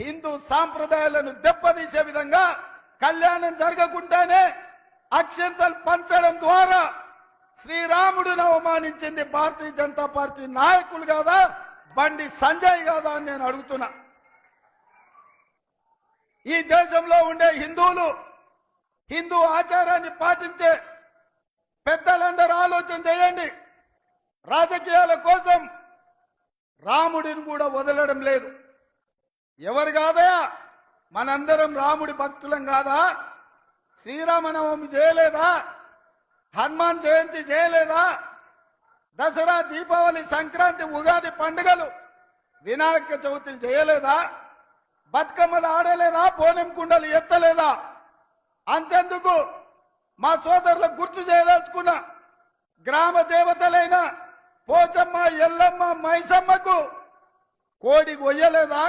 హిందూ సాంప్రదాయాలను దెబ్బతీసే విధంగా కళ్యాణం జరగకుండానే అక్షంతలు పంచడం ద్వారా శ్రీరాముడిని అవమానించింది భారతీయ జనతా పార్టీ నాయకులు కాదా? బండి సంజయ్ కాదా అని నేను అడుగుతున్నా. ఈ దేశంలో ఉండే హిందువులు హిందూ ఆచారాన్ని పాటించే పెద్దలందరూ ఆలోచన చేయండి. రాజకీయాల కోసం రాముడిని కూడా వదలడం లేదు. ఎవరు కాదయా మనందరం రాముడి భక్తులం కాదా? శ్రీరామనవమి చేయలేదా? హనుమాన్ జయంతి చేయలేదా? దసరా దీపావళి సంక్రాంతి ఉగాది పండుగలు వినాయక చవితులు చేయలేదా? బతుకమ్మలు ఆడలేదా? బోనం కుండలు ఎత్తలేదా? అంతెందుకు? మా సోదరులకు గుర్తు చేయదలుచుకున్న గ్రామ దేవతలైన పోచమ్మ ఎల్లమ్మ మైసమ్మకు కోడి కొయ్యలేదా?